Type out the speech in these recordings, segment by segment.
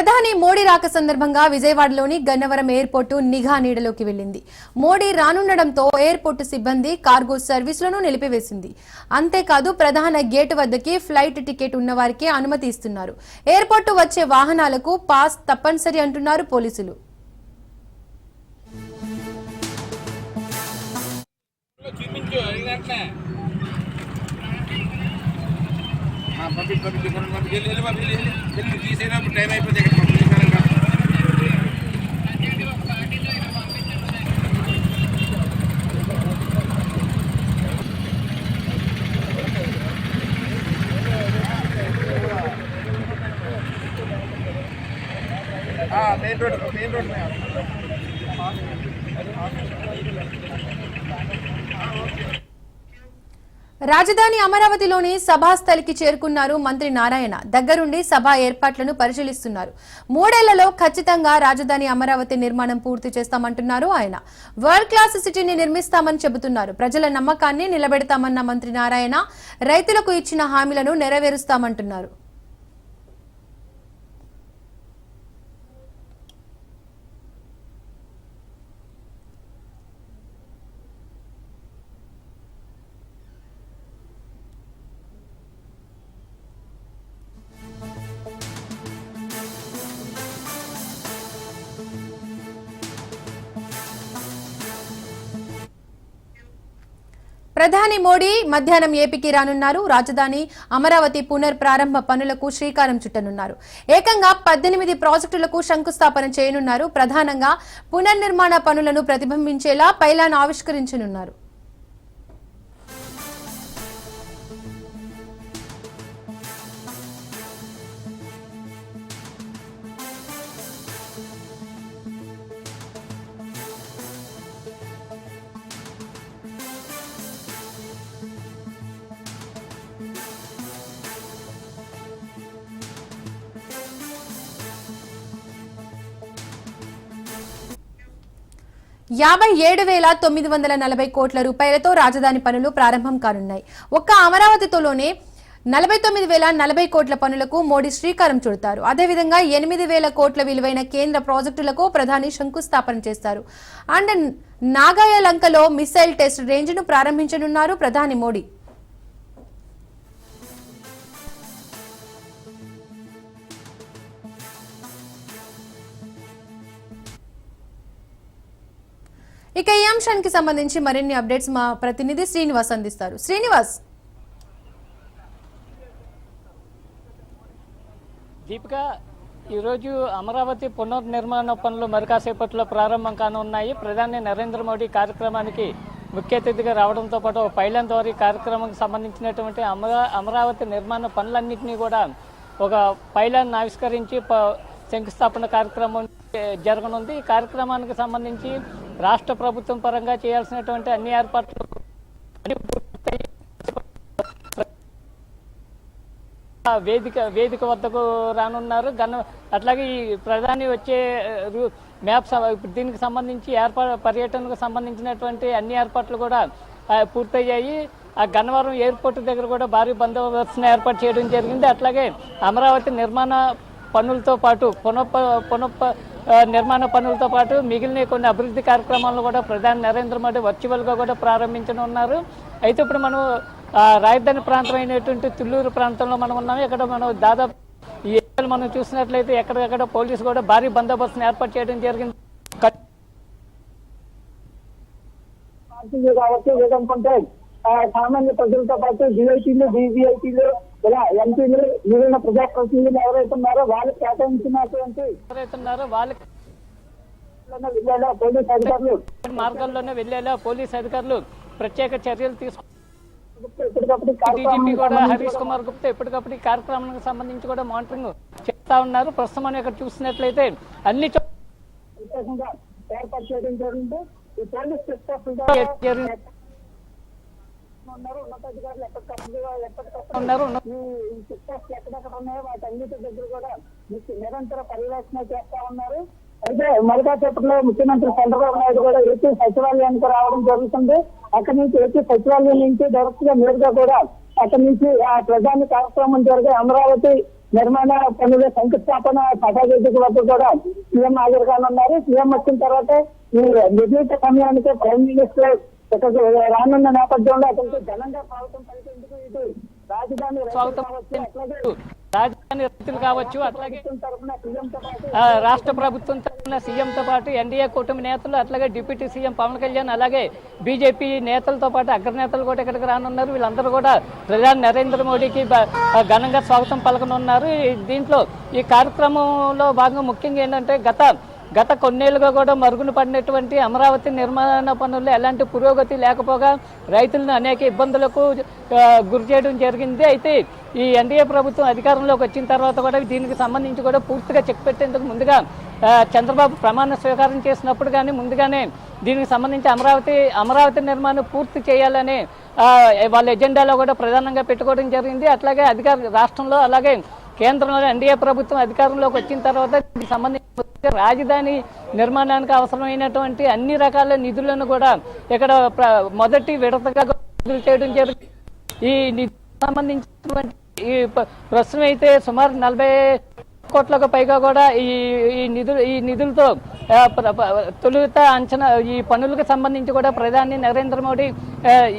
ప్రధాని మోడీ రాక సందర్భంగా విజయవాడలోని గన్నవరం ఎయిర్పోర్టు నిఘా నీడలోకి వెళ్ళింది మోడీ రానుండడంతో ఎయిర్పోర్టు సిబ్బంది కార్గో సర్వీసులను నిలిపివేసింది. అంతేకాదు ప్రధాన గేటు వద్దకి ఫ్లైట్ టికెట్ ఉన్న వారికి అనుమతి ఇస్తున్నారు. ఎయిర్పోర్టు వచ్చే వాహనాలకు పాస్ తప్పనిసరి అంటున్నారు పోలీసులు. పంపించి పంపించి పంపించి వెళ్ళి వెళ్ళి పంపించి వెళ్ళి వెళ్ళి తీసేటప్పుడు టైం అయిపోతే ఇక్కడ పంపించాలంగా మెయిన్ రోడ్ మెయిన్ రోడ్ రాజధాని అమరావతిలోని సభాస్థలికి చేరుకున్నారు మంత్రి నారాయణ. దగ్గరుండి సభ ఏర్పాట్లను పరిశీలిస్తున్నారు. మూడేళ్ళలో ఖచ్చితంగా రాజధాని అమరావతి నిర్మాణం పూర్తి చేస్తామంటున్నారు ఆయన. వరల్డ్ క్లాస్ సిటీని నిర్మిస్తామని చెబుతున్నారు. ప్రజల నమ్మకాన్ని నిలబెడతామన్న మంత్రి నారాయణ రైతులకు ఇచ్చిన హామీలను నెరవేరుస్తామంటున్నారు. ప్రధాని మోడీ మధ్యాహ్నం ఏపీకి రానున్నారు. రాజధాని అమరావతి పునర్ ప్రారంభ పనులకు శ్రీకారం చుట్టనున్నారు. ఏకంగా పద్దెనిమిది ప్రాజెక్టులకు శంకుస్థాపన చేయనున్నారు. ప్రధానంగా పునర్నిర్మాణ పనులను ప్రతిబింబించేలా పైలాన్ ఆవిష్కరించనున్నారు. యాభై ఏడు వేల తొమ్మిది వందల నలభై కోట్ల రూపాయలతో రాజధాని పనులు ప్రారంభం కానున్నాయి. ఒక్క అమరావతితోనే నలభై తొమ్మిది వేల నలభై కోట్ల పనులకు మోడీ శ్రీకారం చుడతారు. అదేవిధంగా ఎనిమిది వేల కోట్ల విలువైన కేంద్ర ప్రాజెక్టులకు ప్రధాని శంకుస్థాపన చేస్తారు. అండ్ నాగాయలంకలో మిసైల్ టెస్ట్ రేంజ్ను ప్రారంభించనున్నారు ప్రధాని మోడీ. ఇక ఈ అంశానికి సంబంధించి మరిన్ని అప్డేట్స్ మా ప్రతినిధి శ్రీనివాస్ అందిస్తారు. శ్రీనివాస్. దీపిక ఈరోజు అమరావతి పునర్నిర్మాణ పనులు మరికాసేపట్లో ప్రారంభం కానున్నాయి. ప్రధాని నరేంద్ర మోడీ కార్యక్రమానికి ముఖ్య అతిథిగా రావడంతో పాటు ఒక పైలన్ ద్వారా ఈ కార్యక్రమానికి సంబంధించినటువంటి అమరా అమరావతి నిర్మాణ పనులన్నింటినీ కూడా ఒక పైలాన్ ఆవిష్కరించి శంకుస్థాపన కార్యక్రమం జరగనుంది. ఈ కార్యక్రమానికి సంబంధించి రాష్ట్ర ప్రభుత్వం పరంగా చేయాల్సినటువంటి అన్ని ఏర్పాట్లు వేదిక వేదిక వద్దకు రానున్నారు. గన్న అట్లాగే ఈ ప్రధాని వచ్చే రూ- మ్యాప్ దీనికి సంబంధించి ఏర్పా పర్యటనకు సంబంధించినటువంటి అన్ని ఏర్పాట్లు కూడా పూర్తయ్యాయి. ఆ గన్నవరం ఎయిర్పోర్ట్ దగ్గర కూడా భారీ బందోబస్తును ఏర్పాటు చేయడం జరిగింది. అట్లాగే అమరావతి నిర్మాణ పనులతో పాటు పునః పునః నిర్మాణ పనులతో పాటు మిగిలిన కొన్ని అభివృద్ధి కార్యక్రమాలను కూడా ప్రధాని నరేంద్ర మోడీ వర్చువల్గా కూడా ప్రారంభించనున్నారు. అయితే ఇప్పుడు మనం రాజధాని ప్రాంతం అయినటువంటి తుళ్ళూరు ప్రాంతంలో మనం ఉన్నాము. ఇక్కడ మనం దాదాపు ఈ మనం చూసినట్లయితే ఎక్కడికక్కడ పోలీసు కూడా భారీ బందోబస్తును ఏర్పాటు చేయడం జరిగింది. కావచ్చు లేదనుకుంటే ఆ, సామాన్య ప్రజలతో పాటు డిఐటీలు బీవీఐటీలు ఇలా ఎంపీలు మిగిలిన ప్రజాప్రతినిధులు ఎవరైతే ఉన్నారో వాళ్ళకి కేటాయించినటువంటి ఎవరైతే ఉన్నారో వాళ్ళకి పోలీస్ అధికారులు మార్గాల్లోనే వెళ్ళేలా పోలీస్ అధికారులు ప్రత్యేక చర్యలు తీసుకు డీజీపీ కూడా హరీష్ కుమార్ గుప్తా ఎప్పటికప్పుడు ఈ కార్యక్రమానికి సంబంధించి కూడా మానిటరింగ్ చేస్తా ఉన్నారు. ప్రస్తుతం మనం ఇక్కడ చూసినట్లయితే అన్ని ఏర్పాటు చేయడం జరిగింది ఈ పోలీస్ చెక్ పోస్టులు జరిగింది. ఉన్నారు ఉన్నతాధికారులు ఎప్పటికప్పుడు ఎప్పటికప్పుడు ఉన్నారు ఈ ఎక్కడెక్కడ ఉన్నాయో వాటన్నిటి దగ్గర కూడా నిరంతర పర్యవేక్షణ చేస్తా ఉన్నారు. అయితే మరికాసేపట్లో ముఖ్యమంత్రి చంద్రబాబు నాయుడు కూడా ఏపీ సచివాలయానికి రావడం జరుగుతుంది. అక్కడి నుంచి ఏపీ సచివాలయం నుంచి డైరెక్ట్గా నేరుగా కూడా అక్కడి నుంచి ఆ ప్రధాని కార్యక్రమం జరిగే అమరావతి నిర్మాణ పనుల శంకుస్థాపన సభావేదిక వద్ద కూడా సీఎం హాజరు కానున్నారు సీఎం వచ్చిన తర్వాత ఈ నిర్ణీత సమయానికి ప్రైమ్ మినిస్టర్ రానున్న నేపథ్యంలో అతనికి ఘనంగా స్వాగతం పలికేందుకు ఇటు రాజధాని రాజధాని రైతులు కావచ్చు అట్లాగే రాష్ట్ర ప్రభుత్వం తరఫున సీఎంతో పాటు ఎన్డీఏ కూటమి నేతలు అట్లాగే డిప్యూటీ సీఎం పవన్ కళ్యాణ్ అలాగే బీజేపీ నేతలతో పాటు అగ్రనేతలు కూడా ఇక్కడికి రానున్నారు. వీళ్ళందరూ కూడా ప్రధాని నరేంద్ర మోడీకి ఘనంగా స్వాగతం పలకనున్నారు. దీంట్లో ఈ కార్యక్రమంలో భాగంగా ముఖ్యంగా ఏంటంటే గత గత కొన్నేళ్ళుగా కూడా మరుగున పడినటువంటి అమరావతి నిర్మాణ పనుల్లో ఎలాంటి పురోగతి లేకపోగా రైతులను అనేక ఇబ్బందులకు గురి చేయడం జరిగింది. అయితే ఈ ఎన్డీఏ ప్రభుత్వం అధికారంలోకి వచ్చిన తర్వాత కూడా దీనికి సంబంధించి కూడా పూర్తిగా చెక్ పెట్టేందుకు ముందుగా చంద్రబాబు ప్రమాణ స్వీకారం చేసినప్పుడు కానీ ముందుగానే దీనికి సంబంధించి అమరావతి అమరావతి నిర్మాణం పూర్తి చేయాలని వాళ్ళ ఎజెండాలో కూడా ప్రధానంగా పెట్టుకోవడం జరిగింది. అట్లాగే అధికార రాష్ట్రంలో అలాగే కేంద్రంలో ఎన్డీఏ ప్రభుత్వం అధికారంలోకి వచ్చిన తర్వాత దీనికి సంబంధించి రాజధాని నిర్మాణానికి అవసరమైనటువంటి అన్ని రకాల నిధులను కూడా ఇక్కడ మొదటి విడతగా విడుదల చేయడం జరిగింది. ఈ నిధులకు సంబంధించినటువంటి ఈ ప్రస్తుతం అయితే సుమారు నలభై కోట్లకు పైగా కూడా ఈ ఈ నిధులు ఈ నిధులతో తొలుత అంచనా ఈ పనులకు సంబంధించి కూడా ప్రధాని నరేంద్ర మోడీ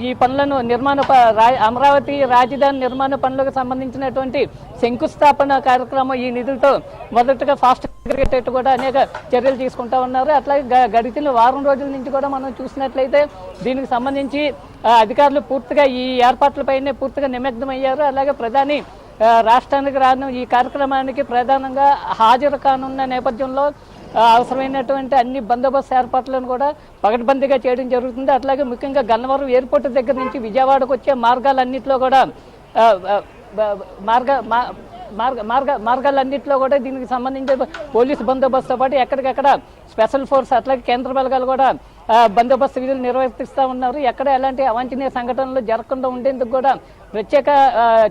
ఈ పనులను నిర్మాణ ప- రా- అమరావతి రాజధాని నిర్మాణ పనులకు సంబంధించినటువంటి శంకుస్థాపన కార్యక్రమం ఈ నిధులతో మొదటగా ఫాస్ట్ క్రికెట్ కూడా అనేక చర్యలు తీసుకుంటా ఉన్నారు. అట్లాగే గ- గడిచిన వారం రోజుల నుంచి కూడా మనం చూసినట్లయితే దీనికి సంబంధించి అధికారులు పూర్తిగా ఈ ఏర్పాట్లపైనే పూర్తిగా నిమగ్నమయ్యారు. అలాగే ప్రధాని రాష్ట్రానికి రాను ఈ కార్యక్రమానికి ప్రధానంగా హాజరు కానున్న నేపథ్యంలో అవసరమైనటువంటి అన్ని బందోబస్తు ఏర్పాట్లను కూడా పగడ్బందీగా చేయడం జరుగుతుంది. అట్లాగే ముఖ్యంగా గన్నవరం ఎయిర్పోర్ట్ దగ్గర నుంచి విజయవాడకు వచ్చే మార్గాలన్నింటిలో కూడా మార్గ మార్గ మార్గ మార్గాలన్నింటిలో కూడా దీనికి సంబంధించిన పోలీసు బందోబస్తుతో పాటు ఎక్కడికెక్కడ స్పెషల్ ఫోర్స్ అట్లాగే కేంద్ర బలగాలు కూడా బందోబస్తు విధులు నిర్వర్తిస్తూ ఉన్నారు. ఎక్కడ ఎలాంటి అవాంఛనీయ సంఘటనలు జరగకుండా ఉండేందుకు కూడా ప్రత్యేక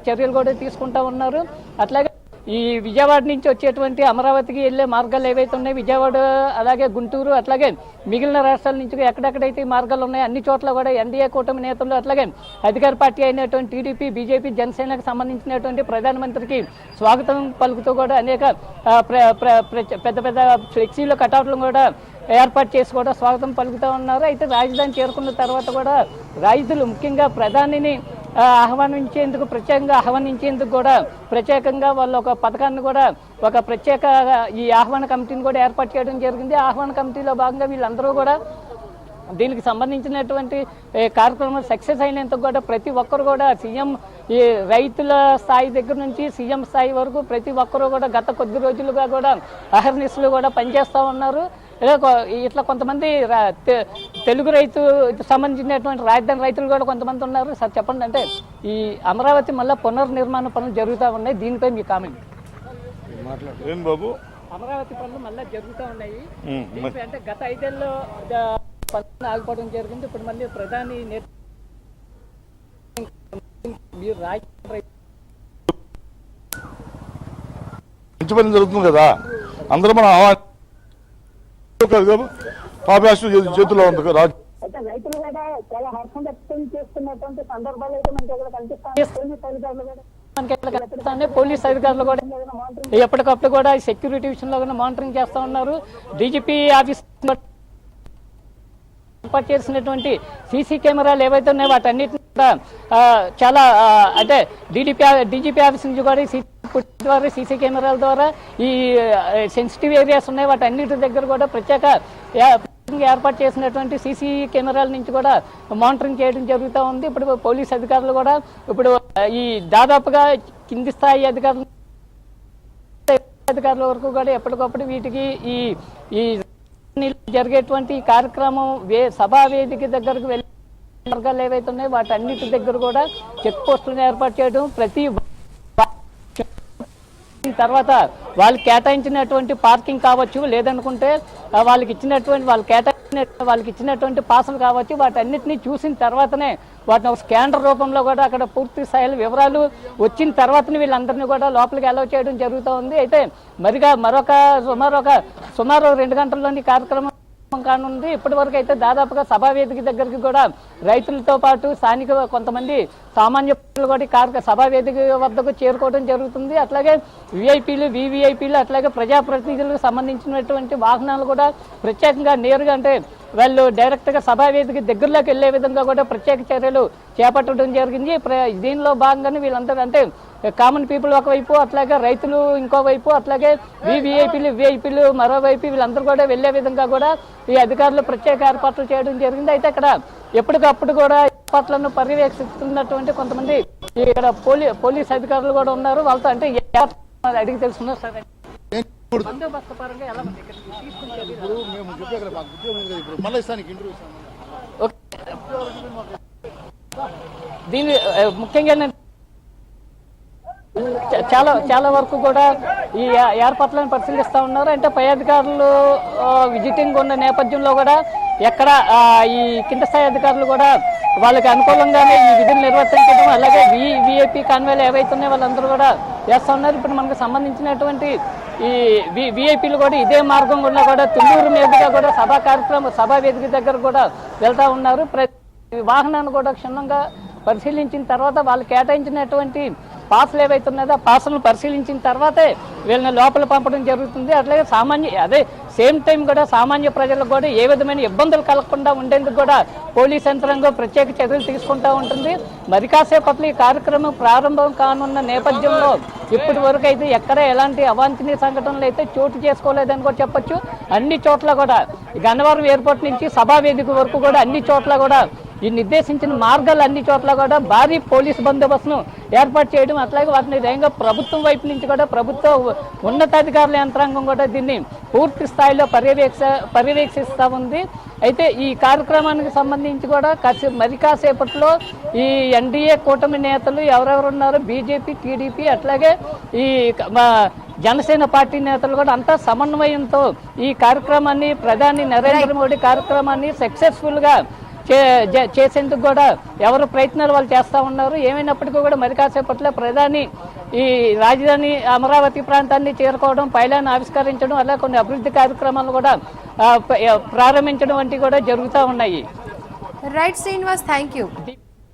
చర్యలు కూడా తీసుకుంటా ఉన్నారు. అట్లాగే ఈ విజయవాడ నుంచి వచ్చేటువంటి అమరావతికి వెళ్ళే మార్గాలు ఏవైతే ఉన్నాయో విజయవాడ అలాగే గుంటూరు అట్లాగే మిగిలిన రాష్ట్రాల నుంచి ఎక్కడెక్కడైతే ఈ మార్గాలు ఉన్నాయో అన్ని చోట్ల కూడా ఎన్డీఏ కూటమి నేతలు అట్లాగే అధికార పార్టీ అయినటువంటి టీడీపీ బీజేపీ జనసేనకు సంబంధించినటువంటి ప్రధానమంత్రికి స్వాగతం పలుకుతూ కూడా అనేక ప్ర- ప్ర- పెద్ద పెద్ద ఫ్లెక్సీలు కటౌట్లు కూడా ఏర్పాటు చేసి కూడా స్వాగతం పలుకుతూ ఉన్నారు. అయితే రాజధాని చేరుకున్న తర్వాత కూడా రైతులు ముఖ్యంగా ప్రధానిని ఆహ్వానించేందుకు ప్రత్యేకంగా ఆహ్వానించేందుకు కూడా ప్రత్యేకంగా వాళ్ళు ఒక పథకాన్ని కూడా ఒక ప్రత్యేక ఈ ఆహ్వాన కమిటీని కూడా ఏర్పాటు చేయడం జరిగింది. ఆహ్వాన కమిటీలో భాగంగా వీళ్ళందరూ కూడా దీనికి సంబంధించినటువంటి కార్యక్రమం సక్సెస్ అయినంత కూడా ప్రతి ఒక్కరు కూడా సీఎం ఈ రైతుల స్థాయి దగ్గర నుంచి సీఎం స్థాయి వరకు ప్రతి ఒక్కరు కూడా గత కొద్ది రోజులుగా కూడా అహర్నిశలు కూడా పనిచేస్తూ ఉన్నారు. ఇలా ఇట్లా కొంతమంది తెలుగు రైతు సంబంధించినటువంటి రాజధాని రైతులు కూడా కొంతమంది ఉన్నారు. సార్ చెప్పండి అంటే ఈ అమరావతి మళ్ళీ పునర్నిర్మాణ పనులు జరుగుతూ ఉన్నాయి. దీనిపై మీ కామెంట్. బాబు? అమరావతి పనులు మళ్ళీ జరుగుతూ ఉన్నాయి. అంటే గత ఐదేళ్ళలో పనులు ఆగిపోవడం జరిగింది. ఇప్పుడు మళ్ళీ ప్రధాని నేత- మీరు పని జరుగుతుంది కదా? అందరూ మనం చేతిలో ఉంది కదా. రాజు రైతులు కూడా చాలా హర్షం వ్యక్తం చేస్తున్నటువంటి సందర్భాలు అయితే మనకి ఇక్కడ కనిపిస్తాయి. పోలీసు అధికారులు కూడా. మనకి ఎక్కడ కనిపిస్తానే పోలీస్ అధికారులు కూడా ఎప్పటికప్పుడు కూడా సెక్యూరిటీ విషయంలో కూడా మానిటరింగ్ చేస్తూ ఉన్నారు. డీజీపీ ఆఫీస్ ఏర్పాటు చేసినటువంటి సీసీ కెమెరాలు ఏవైతే ఉన్నాయో వాటన్నిటిని కూడా చాలా అంటే డీడీపీ డీజీపీ ఆఫీస్ నుంచి కూడా సీసీ ద్వారా సీసీ కెమెరాల ద్వారా ఈ సెన్సిటివ్ ఏరియాస్ ఉన్నాయి. వాటి అన్నిటి దగ్గర కూడా ప్రత్యేక ఏర్పాటు చేసినటువంటి సీసీ కెమెరాల నుంచి కూడా మానిటరింగ్ చేయడం జరుగుతూ ఉంది. ఇప్పుడు పోలీస్ అధికారులు కూడా ఇప్పుడు ఈ దాదాపుగా కింది స్థాయి అధికారులు అధికారుల వరకు కూడా ఎప్పటికప్పుడు వీటికి ఈ ఈ జరిగేటువంటి కార్యక్రమం వే సభా వేదిక దగ్గరకు వెళ్ళే మార్గాలు ఏవైతే ఉన్నాయో వాటన్నిటి దగ్గర కూడా చెక్ పోస్టులను ఏర్పాటు చేయడం ప్రతి తర్వాత వాళ్ళు కేటాయించినటువంటి పార్కింగ్ కావచ్చు లేదనుకుంటే వాళ్ళకి ఇచ్చినటువంటి వాళ్ళు కేటాయించిన వాళ్ళకి ఇచ్చినటువంటి పాసులు కావచ్చు వాటన్నిటిని చూసిన తర్వాతనే వాటిని ఒక స్కానర్ రూపంలో కూడా అక్కడ పూర్తి స్థాయిలో వివరాలు వచ్చిన తర్వాతనే వీళ్ళందరినీ కూడా లోపలికి అలౌ చేయడం జరుగుతూ ఉంది అయితే మరిగా మరొక సుమారు ఒక సుమారు రెండు గంటల్లోని కార్యక్రమం కానుంది. ఇప్పటి వరకు అయితే దాదాపుగా సభా వేదిక దగ్గరికి కూడా రైతులతో పాటు స్థానిక కొంతమంది సామాన్య ప్రజలు కూడా ఈ సభా వేదిక వద్దకు చేరుకోవడం జరుగుతుంది. అట్లాగే విఐపీలు వివిఐపీలు అట్లాగే ప్రజాప్రతినిధులకు సంబంధించినటువంటి వాహనాలు కూడా ప్రత్యేకంగా నేరుగా అంటే వాళ్ళు డైరెక్ట్గా సభా వేదిక దగ్గరలోకి వెళ్ళే విధంగా కూడా ప్రత్యేక చర్యలు చేపట్టడం జరిగింది. ప్ర- దీనిలో భాగంగానే వీళ్ళందరూ అంటే కామన్ పీపుల్ ఒకవైపు అట్లాగే రైతులు ఇంకోవైపు అట్లాగే వివిఐపీలు విఐపీలు మరోవైపు వీళ్ళందరూ కూడా వెళ్ళే విధంగా కూడా ఈ అధికారులు ప్రత్యేక ఏర్పాట్లు చేయడం జరిగింది. అయితే ఇక్కడ ఎప్పటికప్పుడు కూడా ఏర్పాట్లను పర్యవేక్షిస్తున్నటువంటి కొంతమంది ఇక్కడ పోలీ పోలీస్ అధికారులు కూడా ఉన్నారు. వాళ్ళతో అంటే అడిగి తెలుసుకున్నారు సార్. ఇప్పుడు మేము చెప్పే కదా మాకు ఉద్యోగం ఉంది కదా ఇప్పుడు. మళ్ళీ ఇస్తానికి ఇంటర్వ్యూ ఇస్తాను ఓకే. దీని ముఖ్యంగా చాలా చాలా వరకు కూడా ఈ ఏర్పాట్లను పరిశీలిస్తా ఉన్నారు. అంటే పై అధికారులు విజిటింగ్ ఉన్న నేపథ్యంలో కూడా ఎక్కడ ఈ కింద స్థాయి అధికారులు కూడా వాళ్ళకి అనుకూలంగానే ఈ విధులు నిర్వర్తించడం అలాగే వి విఐపి కాన్వేలు ఏవైతే ఉన్నాయో వాళ్ళందరూ కూడా ఎస్ ఉన్నారు ఇప్పుడు మనకు సంబంధించినటువంటి ఈ వి విఐపీలు కూడా ఇదే మార్గం గుండా కూడా తుళ్ళూరు మీదుగా కూడా సభా కార్యక్రమం సభా వేదిక దగ్గర కూడా వెళ్తూ ఉన్నారు. ప్రతి వాహనాన్ని కూడా క్షుణ్ణంగా పరిశీలించిన తర్వాత వాళ్ళు కేటాయించినటువంటి పాసులు ఏవైతే ఉన్నాయో ఆ పాసులను పరిశీలించిన తర్వాతే వీళ్ళని లోపల పంపడం జరుగుతుంది. అట్లాగే సామాన్య అదే సేమ్ టైం కూడా సామాన్య ప్రజలకు కూడా ఏ విధమైన ఇబ్బందులు కలగకుండా ఉండేందుకు కూడా పోలీస్ యంత్రాంగం ప్రత్యేక చర్యలు తీసుకుంటూ ఉంటుంది. మరి కాసేపట్లో ఈ కార్యక్రమం ప్రారంభం కానున్న నేపథ్యంలో ఇప్పటి వరకు అయితే ఎక్కడ ఎలాంటి అవాంఛనీయ సంఘటనలు అయితే చోటు చేసుకోలేదని కూడా చెప్పొచ్చు. అన్ని చోట్ల కూడా గన్నవరం ఎయిర్పోర్ట్ నుంచి సభా వేదిక వరకు కూడా అన్ని చోట్ల కూడా ఈ నిర్దేశించిన మార్గాలు అన్ని చోట్ల కూడా భారీ పోలీసు బందోబస్తును ఏర్పాటు చేయడం అట్లాగే వాటిని రేంగా ప్రభుత్వం వైపు నుంచి కూడా ప్రభుత్వ ఉన్నతాధికారుల యంత్రాంగం కూడా దీన్ని పూర్తి స్థాయిలో పర్యవేక్ష పర్యవేక్షిస్తూ ఉంది. అయితే ఈ కార్యక్రమానికి సంబంధించి కూడా కాసే మరి కాసేపట్లో ఈ ఎన్డీఏ కూటమి నేతలు ఎవరెవరు ఉన్నారో బీజేపీ టీడీపీ అట్లాగే ఈ జనసేన పార్టీ నేతలు కూడా అంతా సమన్వయంతో ఈ కార్యక్రమాన్ని ప్రధాని నరేంద్ర మోడీ కార్యక్రమాన్ని సక్సెస్ఫుల్గా చేసేందుకు కూడా ఎవరు ప్రయత్నాలు వాళ్ళు చేస్తూ ఉన్నారు. ఏమైనప్పటికీ కూడా మరి కాసేపట్లో ప్రధాని ఈ రాజధాని అమరావతి ప్రాంతాన్ని చేరుకోవడం పైలాన్ని ఆవిష్కరించడం అలా కొన్ని అభివృద్ధి కార్యక్రమాలు కూడా ప్రారంభించడం వంటివి కూడా జరుగుతూ ఉన్నాయి. Right Srinivas thank you